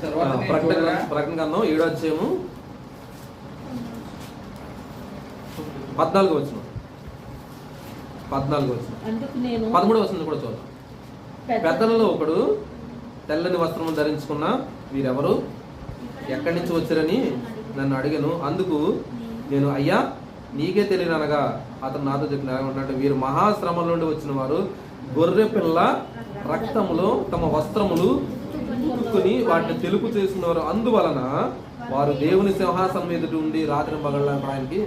ప్రకటన? ప్రకటన అధ్యాయము పద్నాలుగు వచ్చిన పద్నాలుగు వచ్చిన అందుకు నేను పదమూడు వస్తుంది కూడా చూద్దాం. పెద్ద- పెద్దలలో ఒకడు తెల్లని వస్త్రము ధరించుకున్న వీరెవరు? ఎక్కడి నుంచి వచ్చారని నన్ను అడిగాను. అందుకు నేను అయ్యా నీకే తెలియననగా అతను నాతో చెప్పిన ఏమంటే వీరు మహాశ్రమం నుండి వచ్చిన వారు గొర్రె పిల్ల రక్తములో తమ వస్త్రములు ఉతుక్కుని వాటిని తెలుపు చేస్తున్నారు. అందువలన వారు దేవుని సింహాసనం మీద ఉండి రాత్రి పగళ్ళ ఆయనకి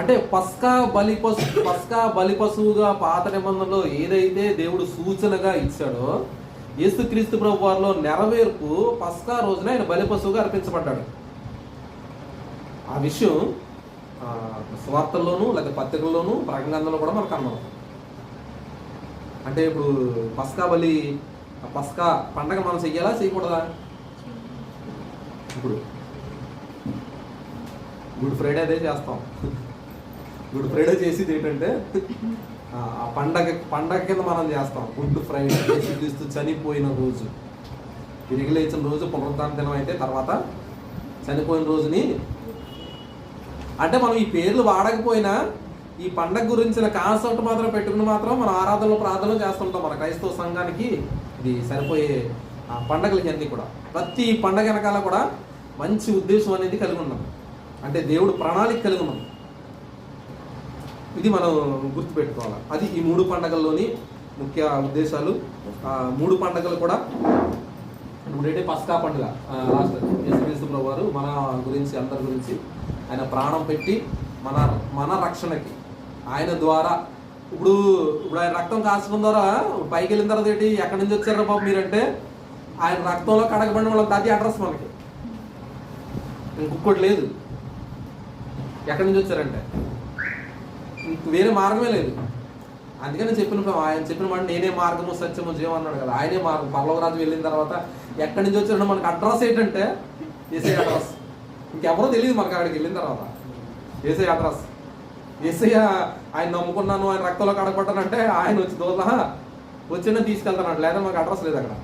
అంటే పస్కా బలిపశు పస్కా బలి పశువుగా పాత నిబంధనలో ఏదైతే దేవుడు సూచనగా ఇచ్చాడో యేసుక్రీస్తు ప్రభు వారిలో నెరవేర్పు పస్కా రోజున ఆయన బలి పశువుగా అర్పించబడ్డాడు. ఆ విషయం స్వార్థల్లోనూ లేకపోతే పత్రికల్లోనూ ప్రకటనలో కూడా మనకు కనబడుతుంది. అంటే ఇప్పుడు పస్కా బలి పస్కా పండగ మనం చెయ్యాలా చేయకూడదా ఇప్పుడు గుడ్ ఫ్రైడే అదే చేస్తాం. గుడ్ ఫ్రైడే చేసేది ఏంటంటే ఆ ఆ పండగ పండగ కింద మనం చేస్తాం. గుడ్ ఫ్రైడే యేసుక్రీస్తు చనిపోయిన రోజు. తిరిగి లేచిన రోజు పునరుద్ధాన దినం అయితే తర్వాత చనిపోయిన రోజుని అంటే మనం ఈ పేర్లు వాడకపోయినా ఈ పండగ గురించిన కాన్సెప్ట్ మాత్రం పెట్టుకుని మాత్రం మన ఆరాధనలు ప్రార్థనలు చేస్తుంటాం మన క్రైస్తవ సంఘానికి. ఇది సరిపోయే ఆ పండగలకి అన్నీ కూడా. ప్రతి పండగ వెనకాల కూడా మంచి ఉద్దేశం అనేది కలిగి ఉన్నాం. అంటే దేవుడు ప్రణాళిక కలిగి ఉన్నాం. ఇది మనం గుర్తుపెట్టుకోవాలి. అది ఈ మూడు పండగల్లోని ముఖ్య ఉద్దేశాలు. ఆ మూడు పండగలు కూడా ఇప్పుడైతే పస్కా పండుగ. లాస్ట్ యేసుక్రీస్తు వారు మన గురించి అందరి గురించి ఆయన ప్రాణం పెట్టి మన మన రక్షణకి ఆయన ద్వారా. ఇప్పుడు ఇప్పుడు ఆయన రక్తం కాచడం ద్వారా పైకి వెళ్ళిన తర్వాత ఏంటి ఎక్కడి నుంచి వచ్చారా బాబు మీరంటే ఆయన రక్తంలో కడగబడిన వాళ్ళకి అది అడ్రస్ మనకి. ఇంకొకటి లేదు. ఎక్కడి నుంచి వచ్చారంటే. వేరే మార్గమే లేదు. అందుకని చెప్పిన ఆయన చెప్పిన మాట నేనే మార్గము సత్యము జీవం అన్నాడు కదా. ఆయనే మార్గం. పర్లవరాజు వెళ్ళిన తర్వాత ఎక్కడి నుంచి వచ్చారంటే మనకు అడ్రస్ ఏంటంటే ఏసీ అడ్రస్. ఇంకెవరో తెలియదు మనకు అక్కడికి వెళ్ళిన తర్వాత. ఏసై అడ్రస్. ఏసై ఆయన నమ్ముకున్నాను ఆయన రక్తంలో కడగొట్టానంటే ఆయన వచ్చి దూత వచ్చిన తీసుకెళ్తాను లేదా మాకు అడ్రస్ లేదు అక్కడ.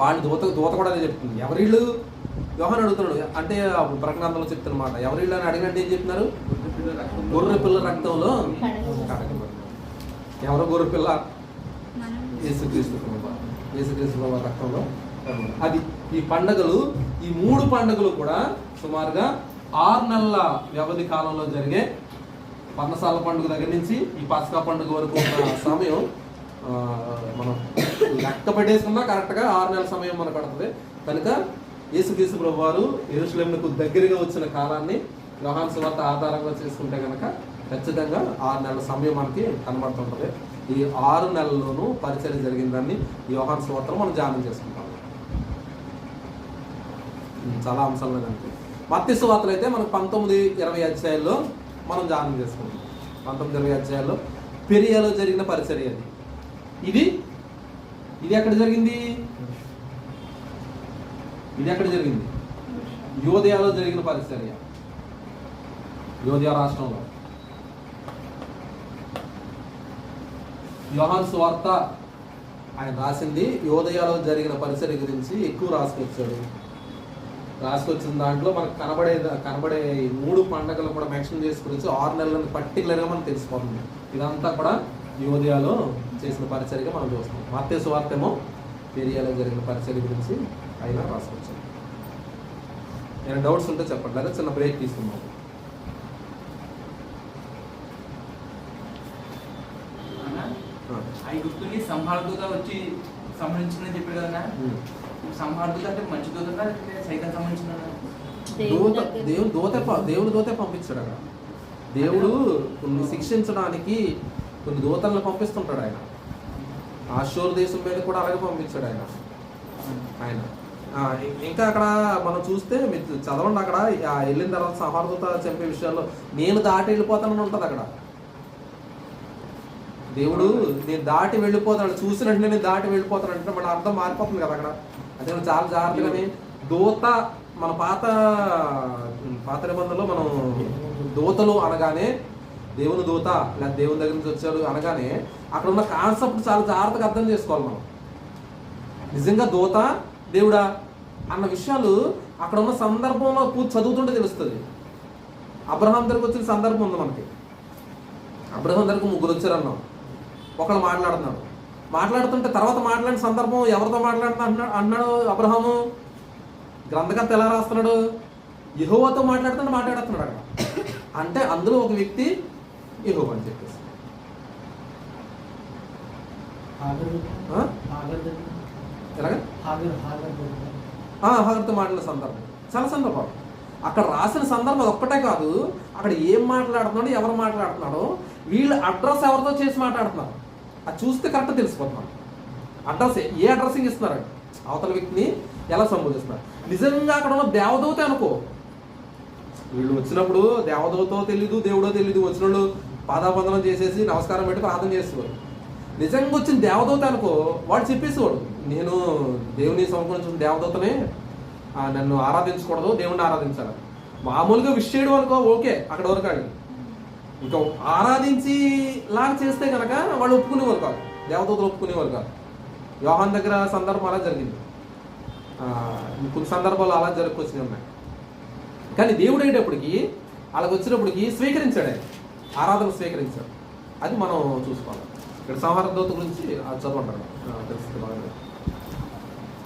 వాళ్ళు దూత దూత కూడా అదే చెప్తుంది. ఎవరిళ్ళు? యోహాన్ అడుగుతున్నాడు. అంటే ప్రజ్ఞాంతంలో ప్రకటనలో చెప్తున్నమాట ఎవరిళ్ళు అని అడిగినట్టు ఏం చెప్తున్నారు? గొర్రె పిల్ల రక్తంలో ఎవరు గొర్రె పిల్ల? యేసుక్రీస్తు యేసుక్రీస్తు రక్తంలో అది ఈ పండగలు ఈ మూడు పండుగలు కూడా సుమారుగా ఆరు నెలల వ్యవధి కాలంలో జరిగే పర్ణశాల పండుగ దగ్గర నుంచి ఈ పసకా పండుగ వరకు ఉన్న సమయం మనం లెక్క పెట్టేసుకున్నా కరెక్ట్గా ఆరు నెలల సమయం మనకు పడుతుంది. కనుక యేసుక్రీస్తు ప్రభు వారు ఎరుసలేమునకు దగ్గరగా వచ్చిన కాలాన్ని యోహాన్ వార్త ఆధారంగా చేసుకుంటే కనుక ఖచ్చితంగా ఆరు నెలల సమయం మనకి కనబడుతుంటుంది. ఈ ఆరు నెలల్లోనూ పరిచయం జరిగిందని ఈ యోహాన్ సువార్తను మనం ధ్యానం చేసుకుంటాం. చాలా అంశాలు కనిపిస్తుంది మత్స్సు వార్తలు అయితే మనకు పంతొమ్మిది ఇరవై అధ్యాయాల్లో మనం ధ్యానం చేసుకుంటాం పంతొమ్మిది ఇరవై అధ్యాయాల్లో పెరియాలో జరిగిన పరిచర్య అది ఇది? ఇది ఎక్కడ జరిగింది? ఇది ఎక్కడ జరిగింది? యోదయాలో జరిగిన పరిచర్య. యోదయ రాష్ట్రంలో. యోహాన్ సువార్త ఆయన రాసింది యోదయాలో జరిగిన పరిచర్య గురించి ఎక్కువ రాసుకొచ్చాడు. రాసుకొచ్చిన దాంట్లో మనకు కనబడే కనబడే మూడు పండగలు కూడా మెన్షన్ చేసుకుని ఆరు నెలలను పర్టికులర్గా మనకు తెలిసిపోతుంది. ఇదంతా కూడా యోదయాలో చేసిన పరిచర్యగా మనం చూస్తాం మత్తే సువార్త ఏమో పెరియాలో జరిగిన పరిచర్య గురించి ఆయన రాసుకొచ్చాడు ఏమైనా డౌట్స్ ఉంటే చెప్పండి. లేదా చిన్న బ్రేక్ తీసుకుందాం. అన్నా, ఆ. ఆ గుర్తుని సంహారదూత వచ్చి సంహరించుకుని చెప్పాడు కదా అంటే మంచి దూత సైతం సంబంధించిన దూత దేవుడు దూత దేవుడు దూతే పంపించాడు అక్కడ. దేవుడు కొన్ని శిక్షించడానికి కొన్ని దూతలను పంపిస్తుంటాడు ఆయన. ఆశూర్ దేశం మీద కూడా అలాగే పంపించాడు ఆయన. ఆయన. ఇంకా అక్కడ మనం చూస్తే మీరు చదవండి అక్కడ. వెళ్ళిన తర్వాత సంహారదూత చంపే విషయాల్లో నేను దాటి వెళ్ళిపోతానని ఉంటుంది అక్కడ. దేవుడు నేను దాటి వెళ్ళిపోతాను చూసిన వెంటనే నేను దాటి వెళ్ళిపోతాను అంటే మన అర్థం మారిపోతుంది కదా అక్కడ. అదే చాలా జాగ్రత్తగానే దూత మన పాత పాత నిబంధనలో మనం దూతలు అనగానే దేవుని దూత లేదా దేవుని దగ్గర నుంచి వచ్చాడు అనగానే అక్కడ ఉన్న కాన్సెప్ట్ చాలా జాగ్రత్తగా అర్థం చేసుకోవాలి మనం. నిజంగా దూత దేవుడా అన్న విషయాలు అక్కడ ఉన్న సందర్భంలో పూర్తి చదువుతుంటే తెలుస్తుంది. అబ్రహాం దగ్గరకు వచ్చిన సందర్భం ఉంది మనకి. అబ్రహాం దగ్గరకు ముగ్గురు వచ్చారన్నాం. ఒకళ్ళు మాట్లాడుతున్నాడు మాట్లాడుతుంటే తర్వాత మాట్లాడిన సందర్భం ఎవరితో మాట్లాడుతున్నా అన్నాడు అన్నాడు అబ్రహాము. గ్రంథకర్త ఎలా రాస్తున్నాడు? యహోవాతో మాట్లాడుతుంటే మాట్లాడుతున్నాడు అక్కడ. అంటే అందులో ఒక వ్యక్తి యహోవా అని చెప్పేసి. హాగర్తో మాట్లాడిన సందర్భం. చాలా సందర్భం. అక్కడ రాసిన సందర్భం ఒక్కటే కాదు. అక్కడ ఏం మాట్లాడుతున్నాడో ఎవరు మాట్లాడుతున్నాడో వీళ్ళు అడ్రస్ ఎవరితో చేసి మాట్లాడుతున్నారు అది చూస్తే కరెక్ట్ తెలిసిపోతున్నాం అడ్రస్ ఏ అడ్రస్సింగ్ ఇస్తున్నారు అవతల వ్యక్తిని ఎలా సంబోధిస్తున్నారు నిజంగా అక్కడ ఉన్న దేవదూత అనుకో. వీళ్ళు వచ్చినప్పుడు దేవదూతో తెలీదు దేవుడో తెలీదు వచ్చిన వాళ్ళు పాదాబంధనం చేసేసి నమస్కారం పెట్టి ప్రార్థన చేసేవారు. నిజంగా వచ్చిన దేవదూత అనుకో వాడు చెప్పేసేవాడు నేను దేవుని సమకూర్చిన దేవదూతనే నన్ను ఆరాధించకూడదు దేవుణ్ణి ఆరాధించాలి. మామూలుగా విష్ చేయడం అనుకో ఓకే అక్కడ వరకు ఆడి ఇంకా ఆరాధించి లాగా చేస్తే కనుక వాళ్ళు ఒప్పుకునేవారు కాదు. దేవదూతలు ఒప్పుకునేవారు కాదు. యోహాన్ దగ్గర సందర్భం అలా జరిగింది. కొన్ని సందర్భాలు అలా జరుపుకొచ్చినాయి ఉన్నాయి. కానీ దేవుడు అయ్యేటప్పటికి వాళ్ళకి వచ్చినప్పటికి స్వీకరించాడు. ఆయన ఆరాధన స్వీకరించాడు. అది మనం చూసుకోవాలి. ఇక్కడ సంహార దూత గురించి అది చదవంటారు తెలుస్తుంది బాగా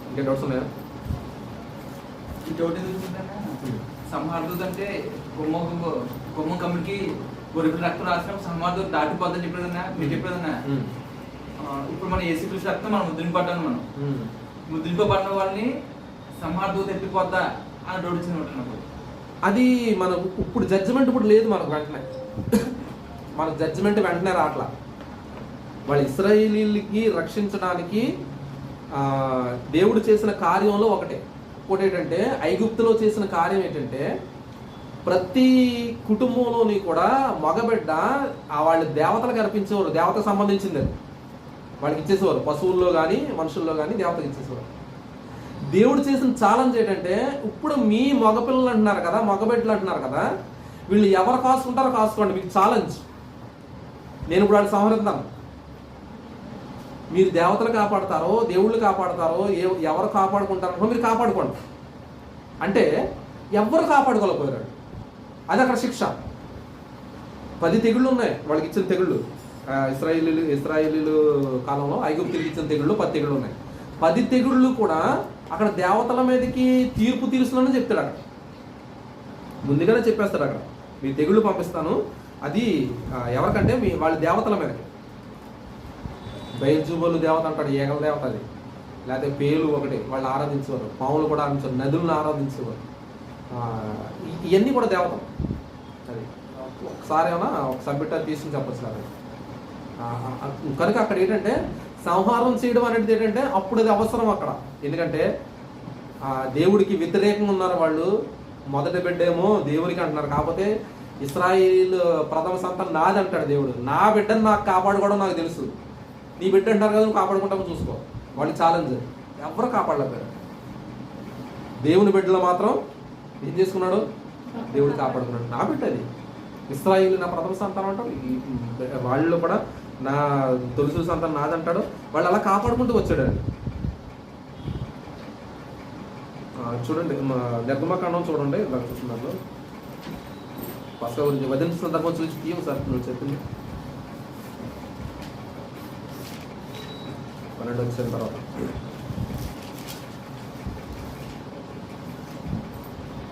ఇంకా డౌట్స్ ఉన్నాయా? ఇంకోటి ఏంటంటే సంహారదూత అంటే గుమ్మం గుమ్మం కమ్మిడికి గొర్రెల రక్తం రాసిన సంహారదూత దాటిపోద్దని చెప్పేదన్నా మీరు చెప్పేదన్నా. ఇప్పుడు మన ఏసీ కృష్ణ రక్తం మనం ముద్రింపడ్డాను మనం. ముద్రింపబడిన వాళ్ళని సంహారదూత ఎత్తిపోద్దా అని డౌట్ వచ్చింది నాకు. అది మన ఇప్పుడు జడ్జిమెంట్ ఇప్పుడు లేదు మనకు వెంటనే. మన జడ్జిమెంట్ వెంటనే రావట్లా. వాళ్ళ ఇస్రాయేలీలకి రక్షించడానికి ఆ, దేవుడు చేసిన కార్యంలో ఒకటే. ఇంకోటి ఏంటంటే ఐగుప్తులో చేసిన కార్యం ఏంటంటే ప్రతి కుటుంబంలోని కూడా మగబిడ్డ ఆ వాళ్ళ దేవతలకు అర్పించేవారు దేవతకు సంబంధించింది అది. వాళ్ళకి ఇచ్చేసేవారు పశువుల్లో కానీ మనుషుల్లో కానీ దేవతకి ఇచ్చేసేవారు. దేవుడు చేసిన ఛాలెంజ్ ఏంటంటే ఇప్పుడు మీ మగపిల్లలు అంటున్నారు కదా మగబిడ్డలు అంటున్నారు కదా వీళ్ళు ఎవరు కాసుకుంటారో కాసుకోండి మీకు ఛాలెంజ్ నేను ఇప్పుడు వాళ్ళు సంహరిద్దాను మీరు దేవతలు కాపాడతారో దేవుళ్ళు కాపాడతారో ఏ ఎవరు కాపాడుకుంటారో మీరు కాపాడుకోండి. అంటే ఎవరు కాపాడుకోలేకపోయారు? అది అక్కడ శిక్ష. పది తెగుళ్ళు ఉన్నాయి. వాళ్ళకి ఇచ్చిన తెగుళ్ళు. ఇస్రాయిలీలు ఇస్రాయిలీలు కాలంలో ఐగుప్తులకు ఇచ్చిన తెగుళ్ళు పది తెగుళ్ళు ఉన్నాయి. పది తెగుళ్ళు కూడా అక్కడ దేవతల మీదకి తీర్పు తీరుస్తుందని చెప్తాడు అక్కడ ముందుగానే చెప్పేస్తాడు అక్కడ. మీ తెగుళ్ళు పంపిస్తాను. అది ఎవరికంటే మీ వాళ్ళ దేవతల మీదకి. బయల్జుబోలు దేవత అంటాడు ఏగల దేవత అది. లేకపోతే పేలు ఒకటి వాళ్ళు ఆరాధించేవారు. పాములు కూడా ఆరాధించారు నదులను ఆరాధించేవారు. ఇవన్నీ కూడా దేవతలు. అది ఒకసారి ఏమైనా ఒక సబ్మిట్ అది తీసుకుని చెప్పచ్చు అది కనుక అక్కడ ఏంటంటే సంహారం చేయడం అనేది ఏంటంటే అప్పుడు అది అవసరం అక్కడ. ఎందుకంటే దేవుడికి వ్యతిరేకంగా ఉన్నారు వాళ్ళు. మొదటి బిడ్డేమో దేవుడికి అంటున్నారు. కాకపోతే ఇస్రాయిల్ ప్రథమ సంతానం నాది అంటాడు దేవుడు. నా బిడ్డను నాకు కాపాడుకోవడం నాకు తెలుసు. నీ బిడ్డ అంటారు కదా నువ్వు కాపాడుకుంటామో చూసుకో. వాళ్ళు ఛాలెంజ్ ఎవరు కాపాడలేకపోయారు? దేవుని బిడ్డలో మాత్రం ఏం చేసుకున్నాడు? దేవుడు కాపాడుకున్నాడు. నా బిడ్డ అది. ఇస్రాయిల్ నా ప్రథమ సంతానం అంటాడు. వాళ్ళు కూడా నా తొలుసు సంతానం నాదంటాడు. వాళ్ళు అలా కాపాడుకుంటూ వచ్చాడు అది చూడండి మా నిర్గమకాండం చూడండి. దాన్ని చూస్తున్నారు ఫస్ట్ గురించి వదిన సందర్భం చూసి తీయం సార్ నువ్వు చెప్పింది. పన్నెండు వచ్చిన తర్వాత.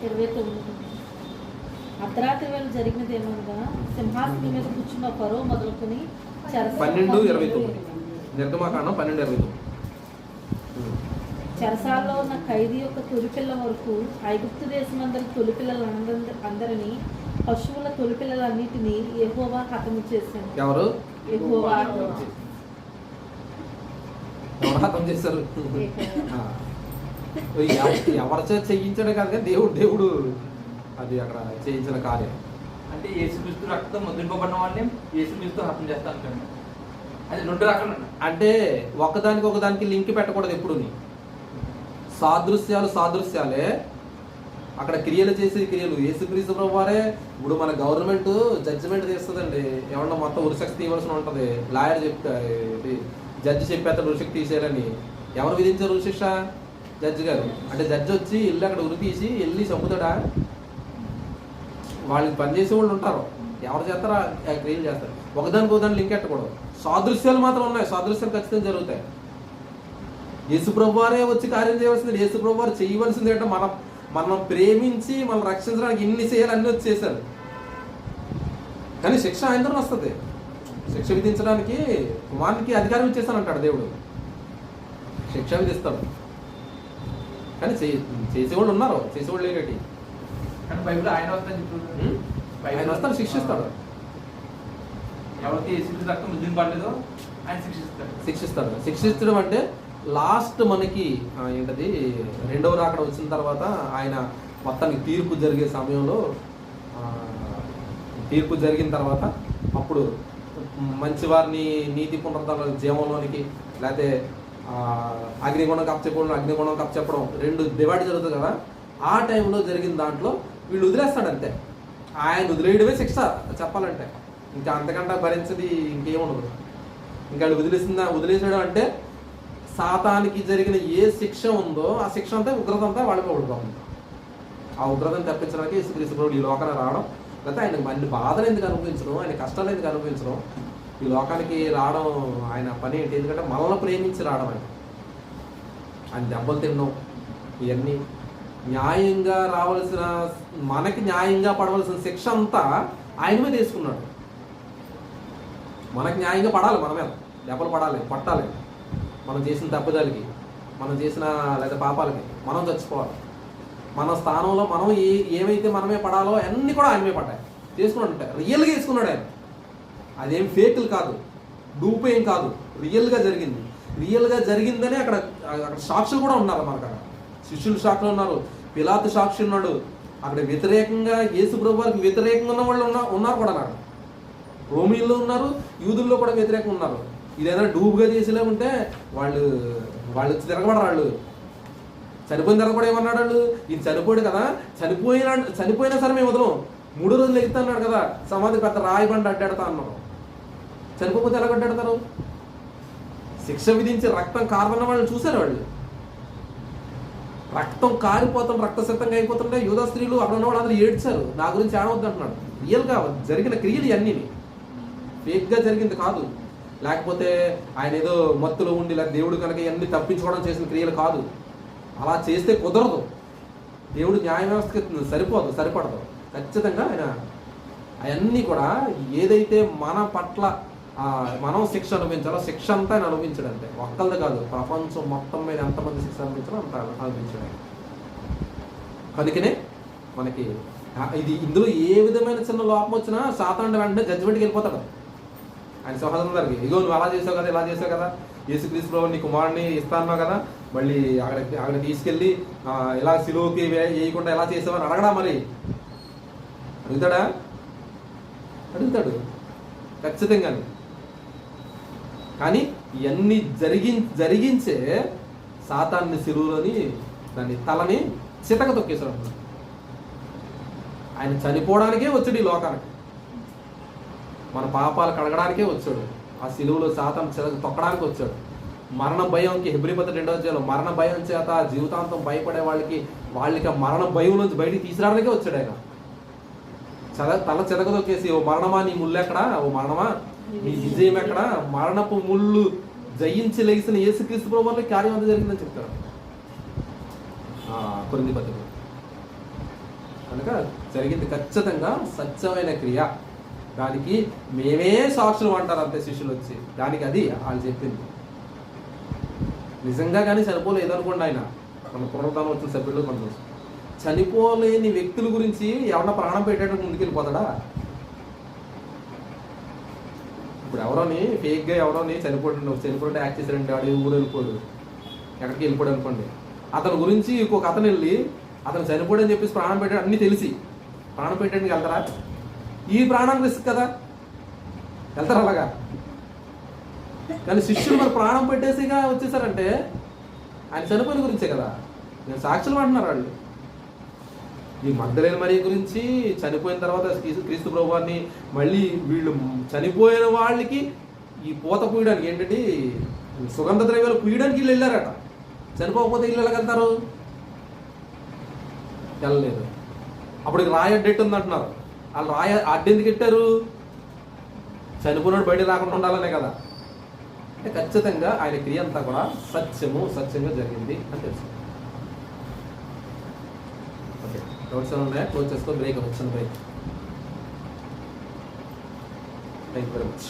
ఇరవై తొమ్మిది. అర్ధరాత్రి వేళ జరిగినది ఏమనగా సింహాసనం మీద కూర్చున్న పరో మొదలుకొని పన్నెండు ఇరవై తొమ్మిది. నిర్గమకాండం పన్నెండు ఇరవై తొమ్మిది. చెరసాల్లో ఉన్న ఖైదీ యొక్క తొలిపిల్ల వరకు ఐగుప్తు దేశమందరి తొలిపిల్లల అందరినీ పశువుల తొలిపిల్లలన్నిటినీ యెహోవా హతము చేశాను ఎవరు? యెహోవా ఎవరు హతం చేశారు? ఆ. ఎవ- ఎవరి చేత చేయించడం కాదు దేవుడు దేవుడు. అది అక్కడ చేయించిన కార్యం. అంటే యేసుక్రీస్తు రక్తం ముద్రింపబడిన వాళ్ళని యేసుక్రీస్తు హతం చేస్తా అది రెండు రకాలు అంటే ఒకదానికి ఒకదానికి లింక్ పెట్టకూడదు ఎప్పుడు సాదృశ్యాలు సాదృశ్యాలే. అక్కడ క్రియలు చేసే క్రియలు. యేసుక్రీస్తు ప్రభు వారే ఇప్పుడు మన గవర్నమెంట్ జడ్జిమెంట్ తీస్తుందండి. ఏమన్నా మొత్తం ఉరిశక్తి తీయవలసి ఉంటుంది. లాయర్ చెప్తా జడ్జి చెప్పేస్తాడు ఉరిశక్తి తీసేయాలని. ఎవరు విధించారు ఉరిశిక్ష? జడ్జి గారు. అంటే జడ్జి వచ్చి ఇల్లు అక్కడ ఉరి తీసి వెళ్ళి చంపుతాడా? వాళ్ళకి పనిచేసే వాళ్ళు ఉంటారు. ఎవరు చేస్తారో క్రియలు చేస్తారు. ఒకదానికి ఒకదాని లింక్ ఎట్టకూడదు సాదృశ్యాలు మాత్రం ఉన్నాయి. సాదృశ్యాలు ఖచ్చితంగా జరుగుతాయి. యేసుప్రభు వారే వచ్చి కార్యం చేయవలసింది. యేసుప్రభు వారు చేయవలసింది ఏంటంటే మనం మనం ప్రేమించి మనం రక్షించడానికి ఇన్ని చేయాలి అన్ని వచ్చి చేశారు. కానీ శిక్ష ఆయన వస్తుంది. శిక్ష విధించడానికి కుమారునికి అధికారం ఇచ్చేస్తానంటాడు దేవుడు. శిక్ష విధిస్తాడు. కానీ చే చేసేవాళ్ళు ఉన్నారు. చేసేవాళ్ళు లేనటి కానీ బైబిల్ ఆయన వస్తుందని చెప్తుంది ఉం? ఆయన వస్తాడు శిక్షిస్తాడు. ఎవరికి యేసుక్రీస్తు రక్తం పడలేదో ఆయన శిక్షిస్తాడు. శిక్షిస్తాడు. శిక్షించడం అంటే లాస్ట్ మనకి ఏంటది రెండవ రాకడ వచ్చిన తర్వాత ఆయన మొత్తానికి తీర్పు జరిగే సమయంలో తీర్పు జరిగిన తర్వాత అప్పుడు మంచి వారిని నీతి పునరుద్ధరణ జీవంలోనికి లేకపోతే అగ్నిగుణం కప్ చెప్పడం అగ్నిగుణం కప్ చెప్పడం రెండు డివైడ్ జరుగుతుంది కదా. ఆ టైంలో జరిగిన దాంట్లో వీళ్ళు వదిలేస్తాడు అంతే. ఆయన వదిలేయడమే శిక్ష చెప్పాలంటే. ఇంకా అంతకంటే భరించది ఇంకేముండదు. ఇంకా వదిలేసిందా వదిలేసాడు అంటే సాతానికి జరిగిన ఏ శిక్ష ఉందో ఆ శిక్ష అంతా ఉగ్రత అంతా వాళ్ళకి పడిపోతుంది. ఆ ఉగ్రతను తప్పించడానికి యేసుక్రీస్తు ఈ లోకానికి రావడం లేకపోతే ఆయనకు అన్ని బాధలు ఎందుకు అనుభవించడం ఆయన కష్టాలు ఎందుకు అనుభవించడం ఈ లోకానికి రావడం ఆయన పని ఏంటి? ఎందుకంటే మనల్ని ప్రేమించి రావడం ఆయన. ఆయన దెబ్బలు తినడం ఇవన్నీ న్యాయంగా రావాల్సిన మనకి న్యాయంగా పడవలసిన శిక్ష అంతా ఆయన మీద వేసుకున్నాడు. మనకి న్యాయంగా పడాలి మన మీద. దెబ్బలు పడాలి పట్టాలి. మనం చేసిన తప్పుదలకి మనం చేసిన లేదా పాపాలకి మనం చచ్చిపోవాలి. మన స్థానంలో మనం ఏ ఏమైతే మనమే పడాలో అన్నీ కూడా ఆయన మీద పడ్డాయి. చేసుకున్నాడు రియల్గా వేసుకున్నాడు ఆయన. అదేం ఫేకులు కాదు. డూప్ ఏం కాదు. రియల్గా జరిగింది. రియల్గా జరిగిందని అక్కడ అక్కడ సాక్షులు కూడా ఉన్నారు మనకు అక్కడ శిష్యులు సాక్షులు ఉన్నారు పిలాతు సాక్షి ఉన్నాడు. అక్కడ వ్యతిరేకంగా యేసు ప్రభువారికి వ్యతిరేకంగా ఉన్న వాళ్ళు ఉన్నా ఉన్నారు కూడా నాకు రోమిల్లో ఉన్నారు యూదుల్లో కూడా వ్యతిరేకంగా ఉన్నారు. ఇదేదైనా డూబ్గా చేసేలా ఉంటే వాళ్ళు వాళ్ళు తిరగబడరు వాళ్ళు. చనిపోయిన తర్వాత కూడా ఏమన్నాడు వాళ్ళు? ఇది చనిపోయాడు కదా చనిపోయిన చనిపోయినా సరే మేము వదలం. మూడు రోజులు ఎగుతా అన్నాడు కదా సమాధి పెద్ద రాయబండి అడ్డాడుతా అన్నాడు. చనిపోతే ఎలా అడ్డాడతారు? శిక్ష విధించి రక్తం కారణం వాళ్ళని చూశారు వాళ్ళు? రక్తం కారిపోతాం రక్తసిద్ధంగా అయిపోతుంటే యూదా స్త్రీలు అక్కడ ఉన్న వాళ్ళందరూ ఏడ్చారు. నా గురించి ఆడవద్దు అంటున్నాడు రియల్గా జరిగిన క్రియలు ఇవన్నీ ఫేక్గా జరిగింది కాదు. లేకపోతే ఆయన ఏదో మత్తులో ఉండి లేదా దేవుడు కనుక ఇవన్నీ తప్పించుకోవడం చేసిన క్రియలు కాదు. అలా చేస్తే కుదరదు. దేవుడు న్యాయ వ్యవస్థకి సరిపోదు సరిపడదు. ఖచ్చితంగా ఆయన అవన్నీ కూడా ఏదైతే మన పట్ల మనం శిక్ష అనుభవించాలో? శిక్ష అంతా ఆయన అనుభవించడం అంతే ఒక్కళ్ళది కాదు ప్రపంచం మొత్తం మీద ఎంతమంది శిక్ష అనుభవించాలో అంత అనుభవించడం. కనుకనే మనకి ఇది ఇందులో ఏ విధమైన చిన్న లోపం వచ్చినా సాతాండ వెంటనే జడ్జిమెంట్కి వెళ్ళిపోతాడు. ఆయన సహోదరుల గారికి ఇగో నువ్వు అలా చేసావు కదా ఇలా చేసావు కదా యేసుక్రీస్తు నీ కుమారుడిని ఇస్తాను కదా మళ్ళీ అక్కడ అక్కడ తీసుకెళ్ళి ఇలా సిలువుకి వే- వేయకుండా ఎలా చేసావని అడగడా మరి? అడుగుతాడా? అడుగుతాడు. ఖచ్చితంగా కానీ ఇవన్నీ జరిగి జరిగించే సాతాన్ని సిలువలోని దాని తలని చితక తొక్కేశాడు అన్నమాట. ఆయన చనిపోవడానికే వచ్చాడు ఈ లోకానికి. మన పాపాలు కడగడానికే వచ్చాడు. ఆ సిలువులో శాతం తొక్కడానికి వచ్చాడు. మరణ భయంకి హెబ్రిపతి రెండో అధ్యాయంలో మరణ భయం చేత జీవితాంతం భయపడే వాళ్ళకి వాళ్ళకి మరణ భయం నుంచి బయటికి తీసుకురావడానికే వచ్చాడు ఆయన. చద తల చితక తొక్కేసి ఓ మరణమా నీ ముళ్ళెక్కడా ఓ మరణమా? మీ విజయం ఎక్కడ? మరణపు ముళ్ళు జయించి లేచిన యేసుక్రీస్తు ప్రభు వల్ల కార్యం అంతా జరిగిందని చెప్తారు. కొన్ని పత్రిక. కనుక జరిగింది ఖచ్చితంగా సత్యమైన క్రియ. దానికి మేమే సాక్షులు అంటారు అంతే శిష్యులు వచ్చి. దానికి అది వాళ్ళు చెప్పింది. నిజంగా కానీ చనిపోలేదు అనుకోండి ఆయన. మన పునరుద్ధానం వచ్చిన సభ్యులు మనం చనిపోలేని వ్యక్తుల గురించి ఎవరన్నా ప్రాణం పెట్టేటప్పుడు ముందుకెళ్ళిపోతాడా? ఇప్పుడు ఎవరోని ఫేక్గా ఎవరోని చనిపోతుండే చనిపోతే యాక్ట్ చేశారంటే వాడు ఊరు వెళ్ళిపోడు. ఎక్కడికి వెళ్ళిపోడు అనుకోండి. అతని గురించి ఇంకొక అతను వెళ్ళి అతను చనిపోడని చెప్పేసి ప్రాణం పెట్టాడు అన్నీ తెలిసి. ప్రాణం పెట్టడానికి వెళ్తారా? ఈ ప్రాణం రిస్క్ కదా. వెళ్తారు అలాగా? కానీ శిష్యులు మరి ప్రాణం పెట్టేసిగా వచ్చేసారంటే ఆయన చనిపోయిన గురించే కదా. నేను సాక్షులు అంటున్నారు వాళ్ళు. ఈ మగ్ధలేని మరి గురించి చనిపోయిన తర్వాత క్రీస్తు ప్రభువాన్ని మళ్ళీ వీళ్ళు చనిపోయిన వాళ్ళకి ఈ పూత పూయడానికి ఏంటంటే సుగంధ ద్రవ్యాలు పూయడానికి వీళ్ళు వెళ్ళారట. చనిపోకపోతే వీళ్ళు వెళ్ళగలుగుతారు వెళ్ళలేదు. అప్పుడు రాయి అడ్డెట్టు ఉంది అంటున్నారు వాళ్ళు రాయ అడ్డెందుకు పెట్టారు చనిపోయినాడు బయట రాకుండా ఉండాలనే కదా. అంటే ఖచ్చితంగా ఆయన క్రియ అంతా కూడా సత్యము సత్యంగా జరిగింది అని తెలుసు. ఓకే డౌట్స్ ఏమైనా ఉన్నాయా? క్లోజ్ చేసుకో. బ్రేక్ వచ్చింది break thank you very much